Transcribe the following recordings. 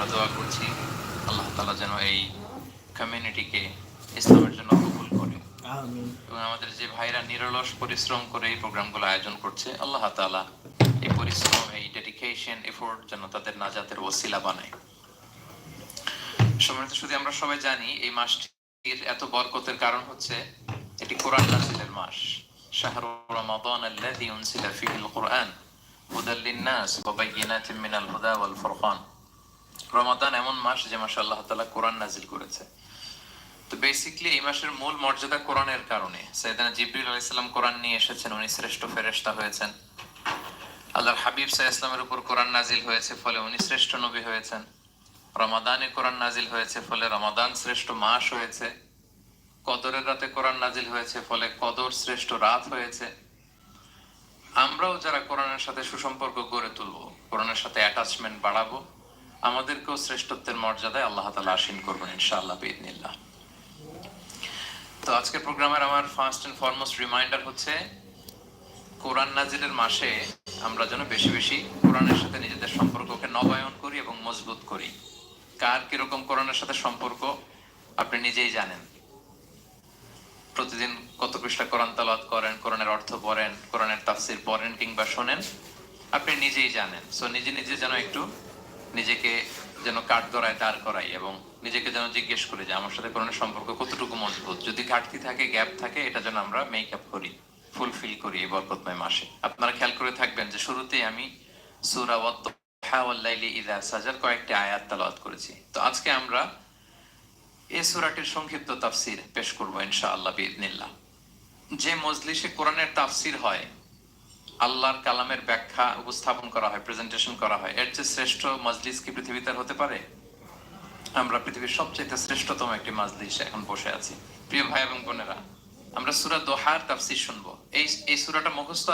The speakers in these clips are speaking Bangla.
আমরা দোয়া করছি আল্লাহ তালা যেন এই কমিউনিটিকে ইসলামের জন্য কবুল করে। এবং আমাদের যে ভাইরা নিরলস পরিশ্রম করে এই প্রোগ্রামগুলো আয়োজন করছে আল্লাহ তাআলা এই পরিশ্রম এই ডেডিকেশন এফোর্ট যেন তাদের নাজাতের ওসিলা বানায়। সম্মানিত শুধু আমরা সবাই জানি এই মাসটির এত বরকতের কারণ হচ্ছে এটি কোরআন নাজিলের মাস। শাহরু রমাদান আল্লাযী উনসিলা ফীহিল কুরআন হুদাল লিন-নাস ওয়া বাইয়িনাতিন মিনাল হুদা ওয়াল ফুরকান। রমাদান এমন মাস যে মাসে আল্লাহ তাআলা কোরআন নাজিল করেছে। তো বেসিকলি এই মাসের মূল মর্যাদা কোরআনের কারণে। সৈয়দানা জিবরিল আলাইহিসসালাম কোরআন নিয়ে এসেছেন, উনি শ্রেষ্ঠ ফেরেশতা হয়েছেন। আল্লাহর হাবিব সাল্লাল্লাহু ইসলামের উপর কোরআন নাজিল হয়েছে, ফলে উনি শ্রেষ্ঠ নবী হয়েছেন। রমাদানে কোরআন নাজিল হয়েছে, ফলে রমাদান শ্রেষ্ঠ মাস হয়েছে। কদরের রাতে কোরআন নাজিল হয়েছে, ফলে কদর শ্রেষ্ঠ রাত হয়েছে। আমরাও যারা কোরআনের সাথে সুসম্পর্ক গড়ে তুলবো, কোরআনের সাথে অ্যাটাচমেন্ট বাড়াবো আমাদেরকেও শ্রেষ্ঠত্বের মর্যাদায় আল্লাহ তালা আসীন করবেন ইনশাআল্লাহ বিদিনিল্লাহ তো আজকের প্রোগ্রামের আমার ফার্স্ট এন্ড ফরমোস্ট রিমাইন্ডার হচ্ছে, কোরআন নাজিলের মাসে আমরা যেন বেশি বেশি কোরআনের সাথে নিজেদের সম্পর্ককে নবায়ন করি এবং মজবুত করি। কার কীরকম কোরআনের সাথে সম্পর্ক, আপনি নিজেই জানেন। প্রতিদিন কত পৃষ্ঠা কোরআন তালাত করেন, কোরআনের অর্থ পড়েন, কোরআনের তাফসির পড়েন কিংবা শোনেন, আপনি নিজেই জানেন। সো নিজে নিজে যেন একটু নিজেকে যেন কাঠ গড়ায় দাঁড় করাই এবং নিজেকে যেন জিজ্ঞেস করি যে, আমার সাথে কোরআনের সম্পর্ক কতটুকু মজবুত? যদি ঘাটতি থাকে, গ্যাপ থাকে, এটা যেন আমরা মেক আপ করি ফুলফিল করি এই বরকতময় মাসে। আপনারা খেয়াল করে থাকবেন যে, শুরুতেই আমি সূরা ওয়াত-দুহা ওয়াল-লাইলি সাজার কয়েকটি আয়াত তেলাওয়াত করেছি। তো আজকে আমরা এই সূরাটির সংক্ষিপ্ত তাফসীর পেশ করব ইনশাআল্লাহ বিইذنিল্লাহ যে মজলিসে কোরআনের তাফসীর হয় আল্লাহর কালামের ব্যাখ্যা উপস্থাপন করা হয় প্রেজেন্টেশন করা হয়। এর চেয়ে শ্রেষ্ঠ মজলিস কি পৃথিবীতে হতে পারে? আমরা পৃথিবীর সবচেয়ে শ্রেষ্ঠতম একটি মাজলিস এখন বসে আছি। প্রিয় ভাই এবং বোনেরা, আমরা সুরা দোহার তাফসির শুনব। এই এই সুরাটা মুখস্থ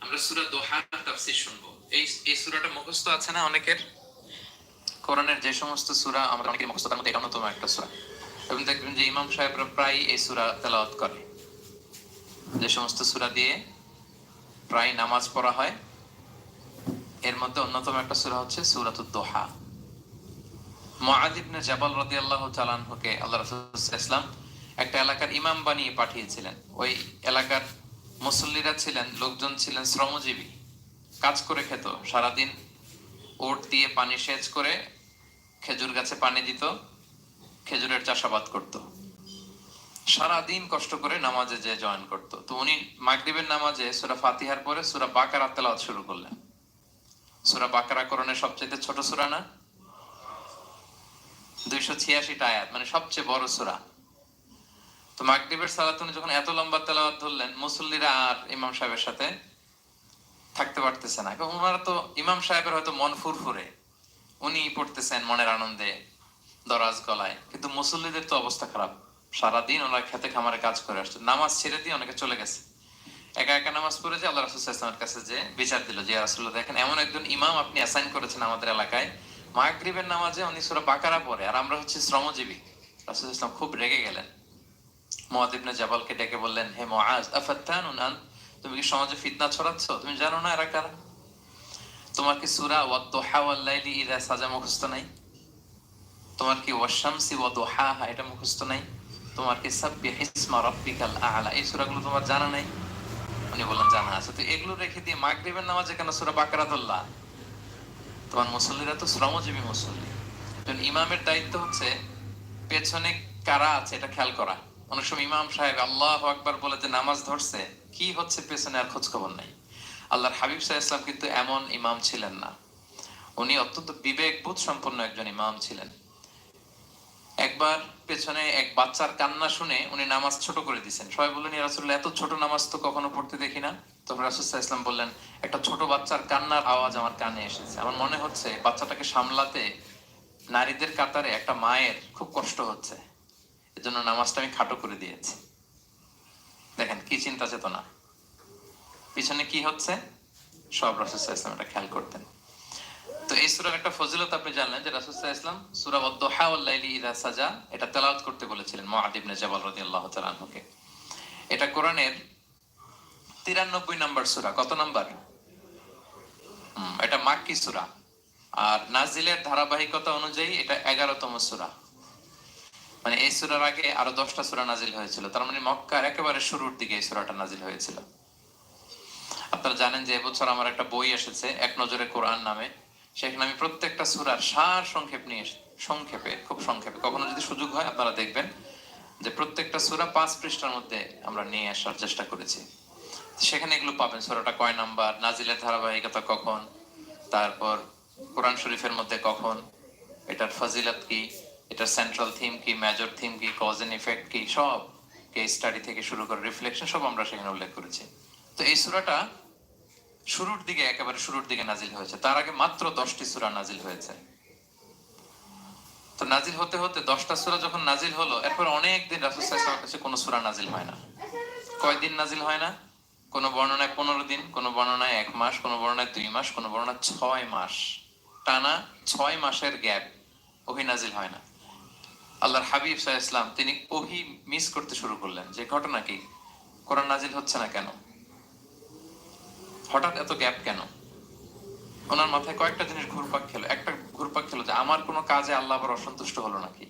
আমরা সূরা দোহার তাফসীর শুনব। এই এই সূরাটা মুখস্থ আছে না অনেকের? কোরআনের যে সমস্ত সূরা, আমরা অনেকের মুখস্থ, তার মধ্যে এটা অন্যতম একটা সূরা। এবং দেখবেন যে ইমাম সাহেবরা প্রায় এই সূরা তেলাওয়াত করে। যে সমস্ত সূরা দিয়ে প্রায় নামাজ পড়া হয়। এর মধ্যে অন্যতম একটা সূরা হচ্ছে সূরাতুদ দোহা মুআদ ইবনে জাবাল রাদিয়াল্লাহু তাআলা আনহুকে আল্লাহ রাসূল ইসলাম একটা এলাকার ইমাম বানিয়ে পাঠিয়েছিলেন। ওই এলাকার মুসল্লিরা ছিলেন, লোকজন ছিলেন শ্রমজীবী। কাজ করে খেত, সারাদিন ওট দিয়ে পানি সেচ করে খেজুর গাছে পানি দিত, খেজুরের চাষাবাদ করত। সারাদিন কষ্ট করে নামাজে যে জয়েন করত। তো উনি মাগরিবের নামাজে সুরা ফাতিহার পরে সুরা বাকার তেলাওয়াত শুরু করলেন। সুরা বাকারা করণের সবচেয়ে ছোট সুরা না? দুইশো ছিয়াশিটা আয়াত মানে সবচেয়ে বড় সুরা। তো মাগরিবের সালাত উনি যখন এত লম্বা তেলাওয়াত ধরলেন, মুসল্লিরা আর ইমাম সাহেবের সাথে থাকতে পারতেছে না। কারণ ওনারা তো ইমাম সাহেবের হয়তো মন ফুরফুরে। উনি পড়তেছেন মনের আনন্দে, দরাজ গলায়। কিন্তু মুসল্লিদের তো অবস্থা খারাপ। সারাদিন ওনারা খেতে খামারে কাজ করে আসছে। নামাজ ছেড়ে দিয়ে অনেকে চলে গেছে। একা একা নামাজ পড়ে যে আল্লাহ রাসুল ইসলামের কাছে যে বিচার দিল যে রাসুল্লাহ দেখেন এমন একজন ইমাম আপনি অ্যাসাইন করেছেন আমাদের এলাকায়। মাগরিবের নামাজে উনি সুরা বাকারা পড়ে। আর আমরা হচ্ছে শ্রমজীবী। রাসুল ইসলাম খুব রেগে গেলেন। মহাদিবনে জাবালকে ডেকে বললেন, হে মহাজ, আফাত্তানুন আন? তুমি কি সমাজে ফিতনা ছড়াচ্ছ? তুমি জানো না এরা কারা? তোমার কি সুরা ওয়াদ্দোহা ওয়াল্লাইলি ইদা সাজা মুখস্থ নাই? তোমার কি ওয়াশামসি ওয়াদোহাহা এটা মুখস্থ নাই? তোমার কি সাব্বিহ ইসমা রাব্বিকাল আ'লা? এই সূরাগুলো তোমার জানা নাই? উনি বললেন, জানা আছে। তো এগুলো রেখে দিয়ে মাগরিবের নামাজে কেন সূরা বাকারা ধরলা তোমার মুসল্লিরা তো শ্রমজীবী মুসল্লি। ইমামের দায়িত্ব হচ্ছে পেছনে কারা আছে এটা খেয়াল করা। অনেক সময় ইমাম সাহেব আল্লাহ আকবার বলে যে নামাজ ধরছে, কি হচ্ছে পেছনে আর খোঁজ খবর নাই। আল্লাহর হাবিব সাহা ইসলাম কিন্তু এমন ইমাম ছিলেন না। উনি অত্যন্ত বিবেকবোধ সম্পন্ন একজন ইমাম ছিলেন। একবার পেছনে এক বাচ্চার কান্না শুনে উনি নামাজ ছোট করে দিয়েছেন সবাই বললেন রাসুল্লাহ এত ছোট নামাজ তো কখনো পড়তে দেখি না। তখন রাসুল্লাহ ইসলাম বললেন, একটা ছোট বাচ্চার কান্নার আওয়াজ আমার কানে এসেছে। আমার মনে হচ্ছে বাচ্চাটাকে সামলাতে নারীদের কাতারে একটা মায়ের খুব কষ্ট হচ্ছে। এজন্য নামাজটা আমি খাটো করে দিয়েছি। দেখেন, কি চিন্তা চেতনা? পিছনে কি হচ্ছে? সব রাসুল্লাহ ইসলাম এটা খেয়াল করতেন। তো এই সুরার একটা ফজিলত আপনি জানলেন যে ইসলাম সুরা ইদা সাজা, এটা করতে বলেছিলেন মুআদ ইবনে জাবাল রাদিয়াল্লাহু তাআলা আনহুকে। এটা কোরআনের 93 নম্বর সূরা। কত নাম্বার? এটা মাক্কি সূরা। আর নাজিলের ধারাবাহিকতা অনুযায়ী এটা 11তম সূরা। মানে এই সূরার আগে আরও 10টা সূরা নাজিল হয়েছিল। তার মানে মক্কার একেবারে শুরুর দিকে এই সূরাটা নাজিল হয়েছিল। আপনারা জানেন যে এবছর আমার একটা বই এসেছে, এক নজরে কোরআন নামে। সেখানে আমি প্রত্যেকটা সুরার সার সংক্ষেপ নিয়ে সংক্ষেপে, খুব সংক্ষেপে। কখনো যদি সুযোগ হয় আপনারা দেখবেন যে প্রত্যেকটা সুরা পাঁচ পৃষ্ঠার মধ্যে আমরা নিয়ে আসার চেষ্টা করেছি। সেখানে এগুলো পাবেন। সুরাটা কয় নাম্বার? নাজিলের ধারাবাহিকতা কখন? তারপর কোরআন শরীফের মধ্যে কখন? এটার ফাজিলত কি? এটার সেন্ট্রাল থিম কি মেজর থিম কি কজ এন্ড ইফেক্ট কি, সব কেস স্টাডি থেকে শুরু করে রিফ্লেকশন সব আমরা সেখানে উল্লেখ করেছি। তো এই সুরাটা শুরুর দিকে, একেবারে শুরুর দিকে নাজিল হয়েছে। তার আগে মাত্র দশটি সুরা নাজিল হয়েছে। তো নাজিল হতে হতে দশটা সুরা যখন নাজিল হলো, এরপর অনেক দিন রাসুলের কাছে কোনো সুরা নাজিল হয় না। কয়দিন নাজিল হয় না? কোনো বর্ণনায় পনেরো দিন, কোনো বর্ণনায় এক মাস, কোনো বর্ণনায় দুই মাস, কোনো বর্ণনায় ছয় মাস। টানা ছয় মাসের গ্যাপ, ওহি নাজিল হয় না। আল্লাহর হাবিব সাহা ইসলাম তিনি ওহি মিস করতে শুরু করলেন যে, ঘটনা কি? কোরআন নাজিল হচ্ছে না কেন? হঠাৎ এত গ্যাপ কেন? ওনার মাথায় কয়েকটা জিনিস ঘুরপাক খেলো। একটা ঘুরপাক খেলো যে, আমার কোনো কাজে আল্লাহ আবার অসন্তুষ্ট হলো নাকি?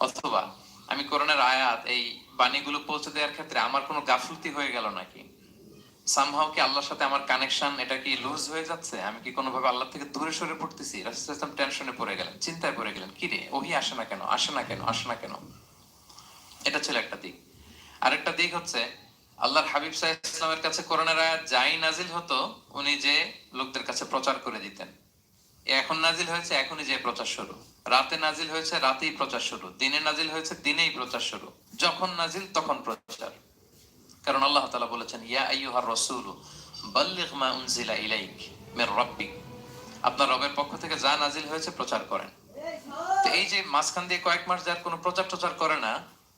অথবা, আমি কোরআনের আয়াত, এই বাণীগুলো পৌঁছে দেওয়ার ক্ষেত্রে আমার কোনো গাফলতি হয়ে গেল নাকি? সামহাও কি আল্লাহর সাথে আমার কানেকশন এটা কি লুজ হয়ে যাচ্ছে? আমি কি কোনোভাবে আল্লাহ থেকে দূরে সরে পড়তেছি? রাসূল ইসলাম টেনশনে পড়ে গেলেন, চিন্তায় পড়ে গেলেন, কি রে, ওহি আসে না কেন? আসে না কেন? আসে না কেন? এটা ছিল একটা দিক। আরেকটা দিক হচ্ছে, আল্লাহর হাবিব সাহেব ইসলামের কাছে কোরআনের আয়াত যাই নাজিল হতো, উনি যে লোকদের কাছে প্রচার করে দিতেন। এখন নাজিল হয়েছে, এখনই যে প্রচার শুরু। রাতে নাজিল হয়েছে, রাতেই প্রচার শুরু। দিনে নাজিল হয়েছে, দিনেই প্রচার শুরু। যখন নাজিল, তখন প্রচার। কারণ আল্লাহ তাআলা বলেছেন ইয়া আইয়ুহার রাসূল বাল্লিগ মা উনজিলা ইলাইক মির রাব্বিক আপনার রবের পক্ষ থেকে যা নাজিল হয়েছে প্রচার করেন। তো এই যে মাঝখান দিয়ে কয়েক মাস যার কোনো প্রচার টচার করে না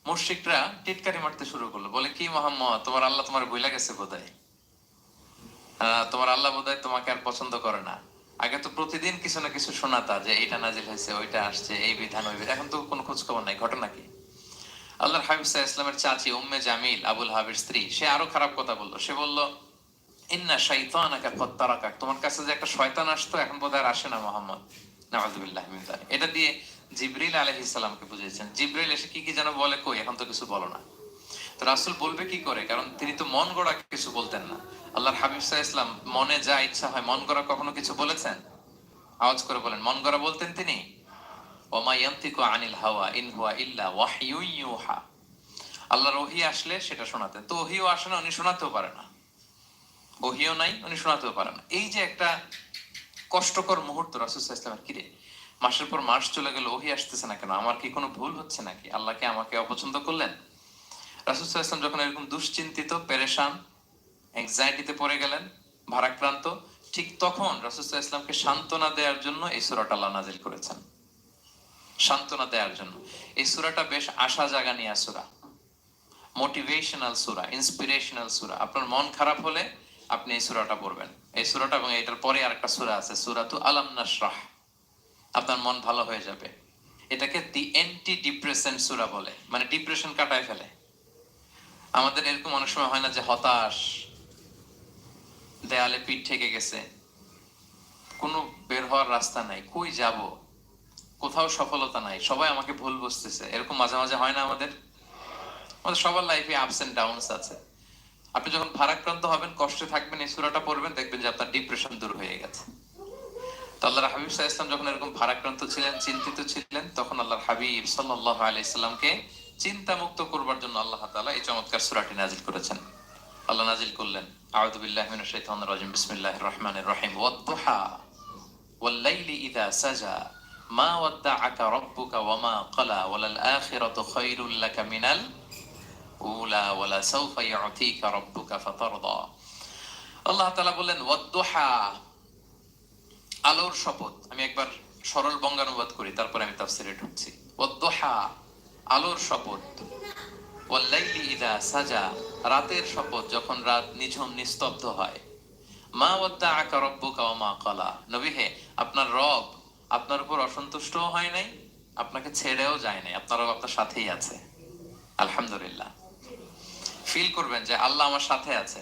মুশরিকরা টিটকারি মারতে শুরু করল। বলে কি মোহাম্মদ তোমার আল্লাহ তোমার বইলা গেছে বোধহয়? আহ, তোমার আল্লাহ বোধহয় তোমাকে আর পছন্দ করে না। আগে তো প্রতিদিন কিছু না কিছু শোনাতা যে এইটা নাজিল হয়েছে ওইটা আসছে এই বিধান ওই এখন তো কোনো খোঁজ খবর নাই ঘটনা কি? আল্লাহর হাবিব সাহা ইসলামের চাচি উম্মে জামিল, আবুল হাবির স্ত্রী, সে আরও খারাপ কথা বলল। সে বলল, ইন্না শাইতানাকা কদ তারাকাক তোমার কাছে যে একটা শয়তান আসতো, এখন বোধহয় আসে না মোহাম্মদ। এটা দিয়ে জিবরিল আলাইহিস সালামকে বুঝিয়েছেন। জিবরিল এসে কি কি যেন বলে, কই, এখন তো কিছু বলো না। তো রাসূল বলবে কি করে? কারণ তিনি তো মন গড়া কিছু বলতেন না। আল্লাহর হাবিব সাহা ইসলাম মনে যা ইচ্ছা হয় মন গড়া কখনো কিছু বলেছেন? আওয়াজ করে বলেন, মন গড়া বলতেন তিনি? আনিল হাওয়া, ইন হুয়া ইল্লা ওয়াহয়ু ইউহা। আল্লাহর ওহী আসলে সেটা শোনাতেন। তো ওহিও আসে না, উনি শোনাতেও পারে না। ওহিও নাই, উনি শোনাতেও পারে না। এই যে একটা কষ্টকর মুহূর্ত ইসলামের কিরে, মাসের পর মাস চলে গেল, ওহি আসতেছে না কেন? আমার কি কোনো ভুল হচ্ছে নাকি? আল্লাহকে আমাকে অপছন্দ করলেন? রাসুল ইসলাম যখন এরকম দুশ্চিন্তিত, পেরেশান এংজাইটিতে পড়ে গেলেন, ভারাক্রান্ত, ঠিক তখন রাসুল ইসলামকে সান্ত্বনা দেওয়ার জন্য এই সুরাটা আল্লাহ নাজিল করেছেন। সান্ত্বনা দেওয়ার জন্য। এই সুরাটা বেশ আশা জাগা নিয়ে সুরা। মোটিভেশনাল সুরা ইন্সপিরেশনাল সুরা। আপনার মন খারাপ হলে আপনি এই সুরাটা পড়বেন। এই সুরাটা এবং এটার পরে আরেকটা সুরা আছে সুরা তু আলাম নাশরাহ। আপনার মন ভালো হয়ে যাবে। এটাকে দি এন্টি ডিপ্রেশন সুরা বলে। মানে ডিপ্রেশন কাটায় ফেলে। আমাদের এরকম অনেক সময় হয় না যে হতাশ, দেয়ালে পিঠ ঠেকে গেছে। কোনো বের হওয়ার রাস্তা নাই। কই যাব? কোথাও সফলতা নাই। সবাই আমাকে ভুল বুঝতেছে। এরকম মাঝে মাঝে হয় না আমাদের? আমাদের সবার লাইফে আপস এন্ড ডাউনস আছে। আপনি যখন ভারাক্রান্ত হবেন, কষ্টে থাকবেন, এই সুরাটা পড়বেন, দেখবেন যে আপনার ডিপ্রেশন দূর হয়ে গেছে। তো আল্লাহর হাবিব সাহা যখন এরকম ভারাক্রান্ত ছিলেন, চিন্তিত ছিলেন, তখন আল্লাহর হাবিব সাল্লাহ আলাই ইসলামকে চিন্তা মুক্ত করবার জন্য আল্লাহ তাআলা এই চমৎকার সুরাটি নাজিল করেছেন। আল্লাহ নাজিল করলেন, আউযু বিল্লাহি মিনাশ শাইতানির রাজিম। বিসমিল্লাহির রহমানির রহিম। ওয়াল-লাইলি ইযা সাজা। মা ওয়াদ্দাআকা রাব্বুকা ওয়া মা ক্বালা, ওয়ালাল আখিরাতু খায়রুল লাকা মিনাল উলা, ওয়ালা সাউফা ইউতিকা রাব্বুকা ফাতারদা। আল্লাহ তাআলা বললেন, ওয়াদ-দুহা, আলোর শপথ। আমি একবার সরল বঙ্গানুবাদ করি, তারপরে আমি তাফসিরে ঢুকছি। ওয়াদ-দুহা, আলোর শপথ। ওয়াল্লাইলি ইদা সাজা, রাতের শপথ, যখন রাত নিঝুম নিস্তব্ধ হয়। মা ওয়াদ্দা আকা রব্বুকা ওয়া মা ক্বালা। নবী হে, আপনার রব আপনার উপর অসন্তুষ্টও হয় নাই, আপনাকে ছেড়েও যায় নাই আপনার রব আপনার সাথেই আছে। আলহামদুলিল্লাহ। ফিল করবেন যে আল্লাহ আমার সাথে আছে।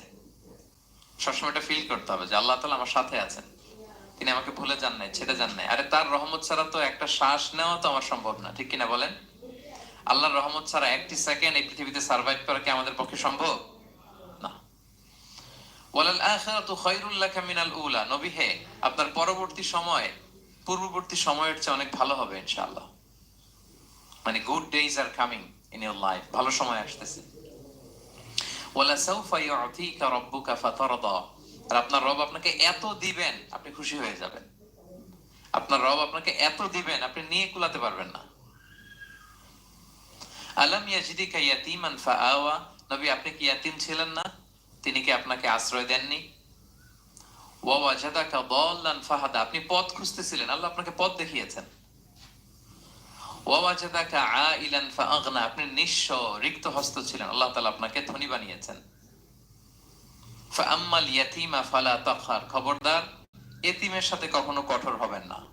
সবসময় এটা ফিল করতে হবে যে আল্লাহ তাআলা আমার সাথে আছেন। তিনি আমাকে ভুলে যান নাই, ছেড়ে যান নাই। আরে তার রহমত ছাড়া তো একটা শ্বাস নেওয়া তো আমার সম্ভব না, ঠিক কিনা বলেন? আল্লাহর রহমত ছাড়া একটি সেকেন্ড এই পৃথিবীতে সার্ভাইভ করা কি আমাদের পক্ষে সম্ভব? না। ওয়ালাল আখিরাতু খায়রুল লাকা মিনাল উলা। নবী হে, আপনার পরবর্তী সময় পূর্ববর্তী সময়ের চেয়ে অনেক ভালো হবে, ইনশাআল্লাহ। মানে good days are coming in your life ভালো সময় আসতেছে। আর আপনার রব আপনাকে এত দিবেন, আপনি খুশি হয়ে যাবেন। আপনার রব আপনাকে এত দিবেন, আপনি নিয়ে কুলাতে পারবেন না। আলাম ইয়াজিদিকা ইয়াতীমান ফাআওয়া। নবী, আপনি কি ইয়াতীম ছিলেন না? তিনি কি আপনাকে আশ্রয় দেননি? আপনি পথ খুঁজতেছিলেন, আল্লাহ আপনাকে পথ দেখিয়েছেন। আপনি রিক্ত হস্ত ছিলেন, আল্লাহ তাআলা আপনাকে ধনী বানিয়েছেন। খবরদার, এতিমের সাথে কখনো কঠোর হবেন না।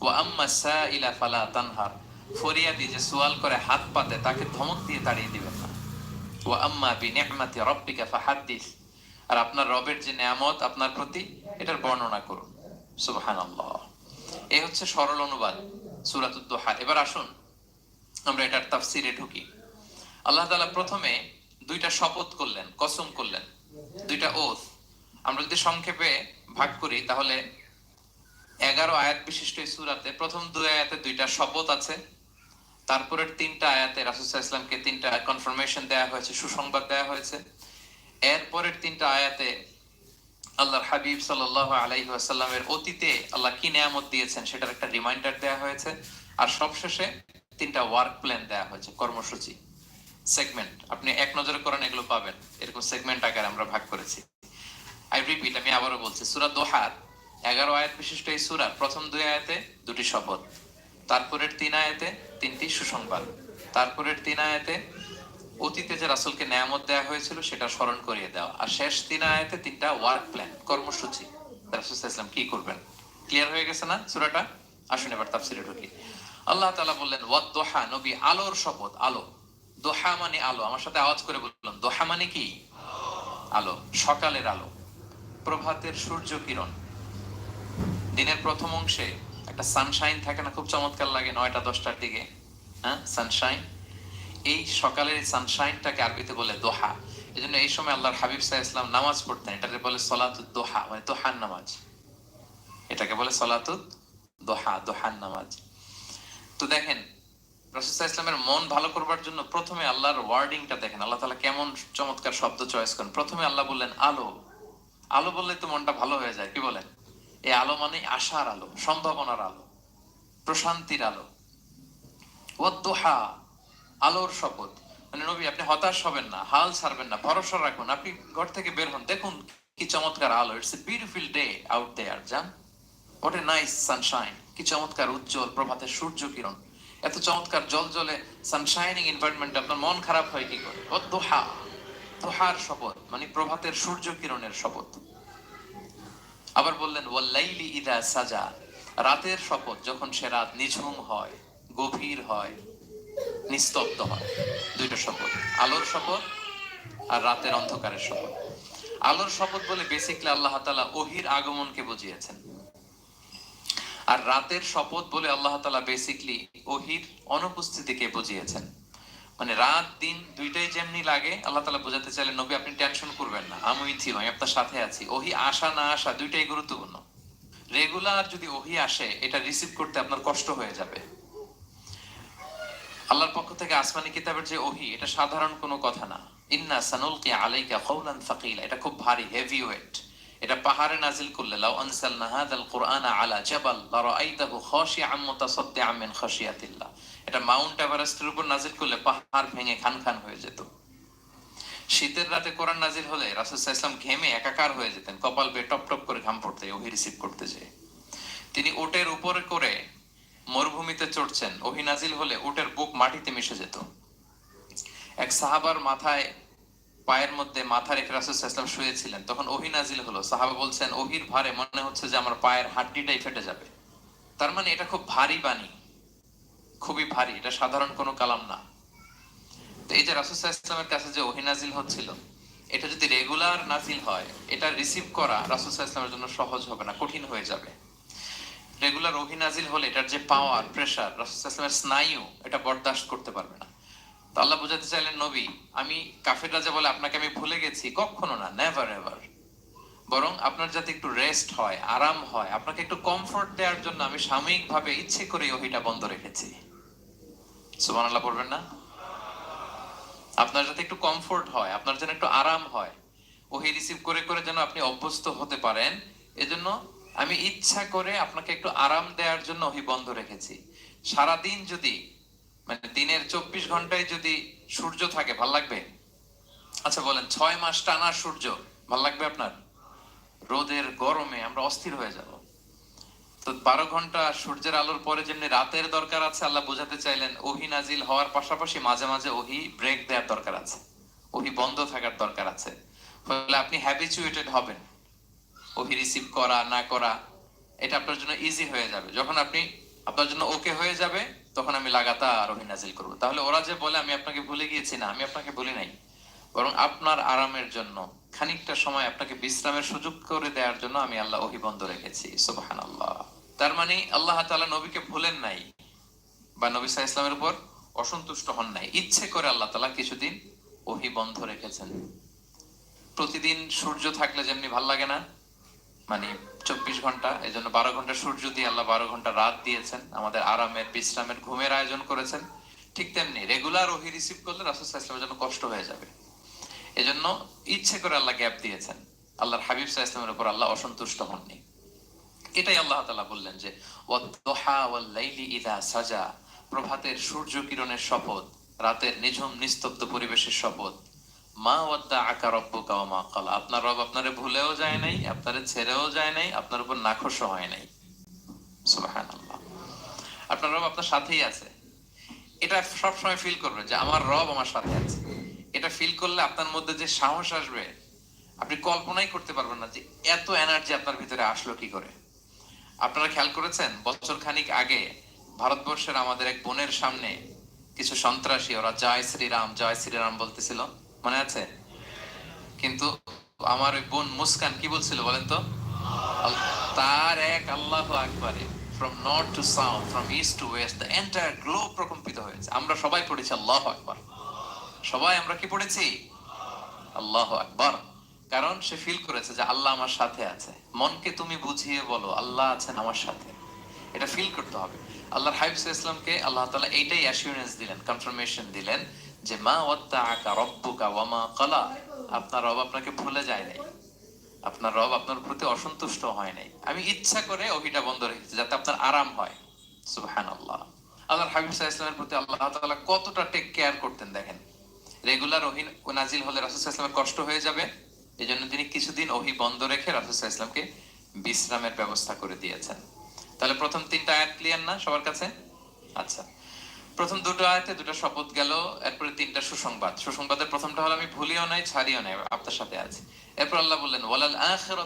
ওয়া আম্মা সাইলা ফালা তানহার। ফরিয়াদি যে সোয়াল করে হাত পাতে, তাকে ধমক দিয়ে তাড়িয়ে দিবেন না। ওয়া আম্মা বি নি'মাতি রাব্বিকা ফাহাদ্দিস। আর আপনার রবের যে নিয়ামত আপনার প্রতি, এটার বর্ণনা করুন। সুবহানাল্লাহ। এই হচ্ছে সরল অনুবাদ, সূরাতুদ দুহা। এবার আসুন, আমরা এটার তাফসিরে ঢুকি। আল্লাহ তাআলা প্রথমে দুইটা শপথ করলেন, কসম করলেন। দুইটা ওথ আমরা যদি সংক্ষেপে ভাগ করি, তাহলে এগারো আয়াত বিশিষ্ট এই সুরাতে প্রথম দুই আয়াতে দুইটা শপথ আছে। তারপরের তিনটা আয়াতে রাসুসাহ ইসলামকে তিনটা কনফার্মেশন দেয়া হয়েছে, সুসংবাদ দেয়া হয়েছে। এরপরের তিনটা আয়াতে আল্লাহর হাবিব সাল্লাহ আলাইহি আসাল্লামের অতীতে আল্লাহ কি নিয়ামত দিয়েছেন সেটার একটা রিমাইন্ডার দেয়া হয়েছে। আর সবশেষে তিনটা ওয়ার্ক প্ল্যান দেয়া হয়েছে, কর্মসূচি। সেগমেন্ট আপনি এক নজরে করেন এগুলো পাবেন। এরকম সেগমেন্ট আকারে আমরা ভাগ করেছি। আই রিপিট আমি আবারও বলছি, সুরা দোহার, এগারো আয়াত বিশিষ্ট এই সুরা, প্রথম দুই আয়াতে দুটি শপথ। তারপরের তিন আয়াতে তিনটি সুসংবাদ। তারপরের তিন আয়াতে অতীতে যে রাসুলকে নেয়ামত দেওয়া হয়েছিল সেটা স্মরণ করিয়ে দেওয়া আর শেষ তিন আয়াতে তিনটা ওয়ার্ক প্ল্যান কর্মসূচি। রাসূল ইসলাম কি করবেন? ক্লিয়ার হয়ে গেছে না সূরাটা? আসুন এবার তাফসিরে ঢুকি। আল্লাহ তালা বললেন ওয়াদ দোহা নবী আলোর শপথ, আলো। দোহা মানে আলো। আমার সাথে আওয়াজ করে বললাম দোহা মানে কি? আলো, সকালের আলো। প্রভাতের সূর্য কিরণ। দিনের প্রথম অংশে একটা সানশাইন থাকে না, খুব চমৎকার লাগে নয়টা দশটার দিকে। হ্যাঁ সানশাইন এই সকালের সানশাইনটাকে আরবিতে বলে দোহা। এই জন্য এই সময় আল্লাহর হাবিব সাহা ইসলাম নামাজ পড়তেন। এটাকে বলে সলাতুদ দোহা মানে দোহান নামাজ। এটাকে বলে সলাতুদ দোহা দোহান নামাজ। তো দেখেন রসুল্লাহ ইসলামের মন ভালো করবার জন্য প্রথমে আল্লাহর ওয়ার্ডিংটা দেখেন। আল্লাহ তালা কেমন চমৎকার শব্দ চয়েস করেন। প্রথমে আল্লাহ বললেন, আলো। আলো বললে তো মনটা ভালো হয়ে যায়, কি বলেন? এই আলো মানে আশার আলো, সম্ভাবনার আলো, প্রশান্তির আলো। ও দোহা। আলোর শপথ। মানে নবী, আপনি হতাশ হবেন না, হাল ছাড়বেন না, ভরসা রাখুন। আপনি ঘর থেকে বের হন, দেখুন কি চমৎকার আলো। It's a beautiful day out there যান হোয়াট এ নাইস সানশাইন কি চমৎকার উজ্জ্বল প্রভাতের সূর্য কিরণ। এত চমৎকার জল জলে সানশাইনিং এনভায়রনমেন্ট আপনার মন খারাপ হয় কি করে? ও দোহা দোহার শপথ মানে প্রভাতের সূর্য কিরণের শপথ। আবার বললেন ওয়াল্লাইলি ইদা সাজা। রাতের শপথ, যখন সে রাত নিঝুম হয়, গভীর হয় নিস্তব্ধ হয়। দুইটা শপথ, আলোর শপথ আর রাতের অন্ধকারের শপথ। আলোর শপথ বলে বেসিকলি আল্লাহ তাআলা ওহির আগমনকে বুঝিয়েছেন। আর রাতের শপথ বলে আল্লাহ তাআলা বেসিকলি ওহির অনুপস্থিতিকে বুঝিয়েছেন। মানে রাত, দিন দুইটাই যেমনি লাগে, আল্লাহ তালা বোঝাতে চাইলে, নবী আপনি টেনশন করবেন না, আমি ইউ আমি আপনার সাথে আছি। ওহি আসা, না আসা দুইটাই গুরুত্বপূর্ণ। রেগুলার যদি ওহি আসে, এটা রিসিভ করতে আপনার কষ্ট হয়ে যাবে। আল্লাহর পক্ষ থেকে আসমানি কিতাবের যে ওহি, এটা সাধারণ কোনো কথা না। ইন্না সানুলকি আলাইকা কওলান ফাকিলা এটা খুব ভারী হেভি ওয়েট এটা পাহাড়ে নাজিল করলে, লাউ আনসালনা হাদাল কুরআনা আলা জাবাল, লারাআইতাহু খাশিআম মুতাসাদ্দিআম মিন খাশিয়াতিল্লাহ। এটা মাউন্ট এভারেস্টের উপর নাজিল করলে পাহাড় ভেঙে খান খান হয়ে যেত। শীতের রাতে কোরআন নাজিল হলে রাসূল সাল্লাল্লাহু ঘেমে একাকার হয়ে যেতেন, কপাল বেয়ে টপ টপ করে ঘাম পড়তে, ওহি রিসিভ করতে যেয়ে। তিনি ওটের উপরে করে মরুভূমিতে চড়ছেন। ওহি নাজিল হলে উটের বুক মাটিতে মিশে যেত। এক সাহাবার মাথায়, পায়ের মধ্যে মাথা রেখে রাসুল ইসলাম শুয়েছিলেন। তখন ওহি নাজিল হলো। সাহাবা বলছেন ওহির ভারে মনে হচ্ছে যে আমার পায়ের হাড্ডিটাই ফেটে যাবে। তার মানে এটা খুব ভারী বাণী। খুবই ভারী। এটা সাধারণ কোনো কালাম না। তো এই যে রাসুল ইসলামের কাছে যে ওহি নাজিল হচ্ছিল, এটা যদি রেগুলার নাজিল হয়, এটা রিসিভ করা রাসুল ইসলামের জন্য সহজ হবে না, কঠিন হয়ে যাবে। রেগুলার অভিনাজিল হলে এটার যে পাওয়ার প্রেসার রাসুলের স্নায়ু, এটা বরদাস্ত করতে পারবে না। তো আল্লাহ বুঝাতে চাইলেন, নবী, আমি কাফের রাজা বলে আপনাকে আমি ভুলে গেছি, কখনো না নেভার এভার বরং আপনার যাতে একটু রেস্ট হয়, আরাম হয়, আপনাকে একটু কমফোর্ট দেওয়ার জন্য আমি সাময়িকভাবে ইচ্ছে করে ওহিটা বন্ধ রেখেছি। সুবান আল্লাহ পড়বেন না? আপনার যাতে একটু কমফোর্ট হয়, আপনার যেন একটু আরাম হয়, ওহি রিসিভ করে করে যেন আপনি অভ্যস্ত হতে পারেন, এজন্য আমি ইচ্ছা করে আপনাকে একটু আরাম দেওয়ার জন্য ওহি বন্ধ রেখেছি। সারাদিন যদি মানে দিনের চব্বিশ ঘন্টায় যদি সূর্য থাকে, ভালো লাগবে? আচ্ছা বলেন, ছয় মাস টানা সূর্য, ভালো লাগবে আপনার? রোদের গরমে আমরা অস্থির হয়ে যাব। তো বারো ঘণ্টা সূর্যের আলোর পরে যেমনি রাতের দরকার আছে, আল্লাহ বোঝাতে চাইলেন, ওহি নাজিল হওয়ার পাশাপাশি মাঝে মাঝে ওহি ব্রেক দেওয়ার দরকার আছে। ওহি বন্ধ থাকার দরকার আছে। ফলে আপনি হ্যাবিচুয়েটেড হবেন। ওহি রিসিভ করা, না করা, এটা আপনার জন্য ইজি হয়ে যাবে। যখন আপনি, আপনার জন্য ওকে হয়ে যাবে, তখন আমি লাগাতার ওহি নাজিল করব। তাহলে ওরা যে বলে, আমি আপনাকে ভুলে গিয়েছি না, আমি আপনাকে ভুলি নাই। বরং আপনার আরামের জন্য, খানিকটা সময় আপনাকে বিশ্রামের সুযোগ করে দেওয়ার জন্য আমি আল্লাহ ওহি বন্ধ রেখেছি। সুবাহান আল্লাহ তার মানে আল্লাহ তাআলা নবীকে ভুলেন নাই বা নবী আলাইহি ইসলামের উপর অসন্তুষ্ট হন নাই। ইচ্ছে করে আল্লাহ তালা কিছুদিন ওহি বন্ধ রেখেছেন। প্রতিদিন সূর্য থাকলে যেমনি ভালো লাগে না মানে চব্বিশ ঘণ্টা এই জন্য বারো ঘণ্টা সূর্য দিয়ে আল্লাহ বারো ঘণ্টা রাত দিয়েছেন। আমাদের আরামের, বিশ্রামের ঘুমের আয়োজন করেছেন। ঠিক তেমনি রেগুলার ওহি রিসিভ করলে রাসুল ইসলামের জন্য কষ্ট হয়ে যাবে। এজন্য ইচ্ছে করে আল্লাহ গ্যাপ দিয়েছেন। আল্লাহর হাবিব সাহা ইসলামের উপর আল্লাহ অসন্তুষ্ট হননি। এটাই আল্লাহ তালা বললেন যে সাজা প্রভাতের সূর্য কিরণের শপথ, রাতের নিঝুম, নিস্তব্ধ পরিবেশের শপথ। মা আকা মা আপনার রব আপনারে ভুলেও যায় নাই, আপনারে ছেড়েও যায় নাই, আপনার উপর হয় নাই। আপনার রব আপনার সাথেই আছে। এটা সবসময় ফিল করবেন যে আমার রব আমার সাথে আছে। এটা ফিল করলে আপনার মধ্যে যে সাহস আসবে, আপনি কল্পনাই করতে পারবেন না যে এত এনার্জি আপনার ভিতরে আসলো কি করে। আপনারা খেয়াল করেছেন? বছর খানিক আগে ভারতবর্ষের আমাদের এক বোনের সামনে কিছু সন্ত্রাসী, ওরা জয় শ্রীরাম জয় শ্রীরাম বলতেছিল। মনে আছে? কিন্তু আমার ওই বোন মুস্কান কি বলছিল বলেন তো? তার এক আল্লাহ আকবারে from north to south from east to west the entire globe প্রকম্পিত হয়েছে। আমরা সবাই পড়েছি আল্লাহ আকবার। সবাই আমরা কি পড়েছি? আল্লাহ আকবার। কারণ সে ফিল করেছে যে আল্লাহ আমার সাথে আছে। মনকে তুমি বুঝিয়ে বলো, আল্লাহ আছেন আমার সাথে। এটা ফিল করতে হবে। আল্লাহর হাবিব ইসলামকে আল্লাহ তাআলা এইটাই অ্যাসিউরেন্স দিলেন কনফার্মেশন দিলেন যে মা আপনার রব আপনাকে ভুলে যায় নাই। আপনার রব আপনার প্রতি অসন্তুষ্ট হয় নাই। আমি ইচ্ছা করে ওহিটা বন্ধ রেখেছি যাতে আপনার আরাম হয়। সুবহানাল্লাহ। আল্লাহর হাবিব ইসলামের প্রতি আল্লাহ তাআলা কতটা টেক কেয়ার করতেন দেখেন। রেগুলার ওহি নাজিল হলে রাসুল ইসলামের কষ্ট হয়ে যাবে। এই জন্য তিনি কিছুদিন ওহি বন্ধ রেখে রাসুল ইসলামকে বিশ্রামের ব্যবস্থা করে দিয়েছেন। তাহলে প্রথম তিনটা আয়াত ক্লিয়ার না সবার কাছে? আচ্ছা। প্রথম দুটো আয়তে দুটো শপথ গেল, এরপরে তিনটা সুসংবাদ। সুসংবাদের প্রথমটা হলো, আমি ভুলিও নাই, ছাড়িও নাই, আপনার সাথে আছি। এরপর আল্লাহ বললেন, ওয়ালাল আখিরাতু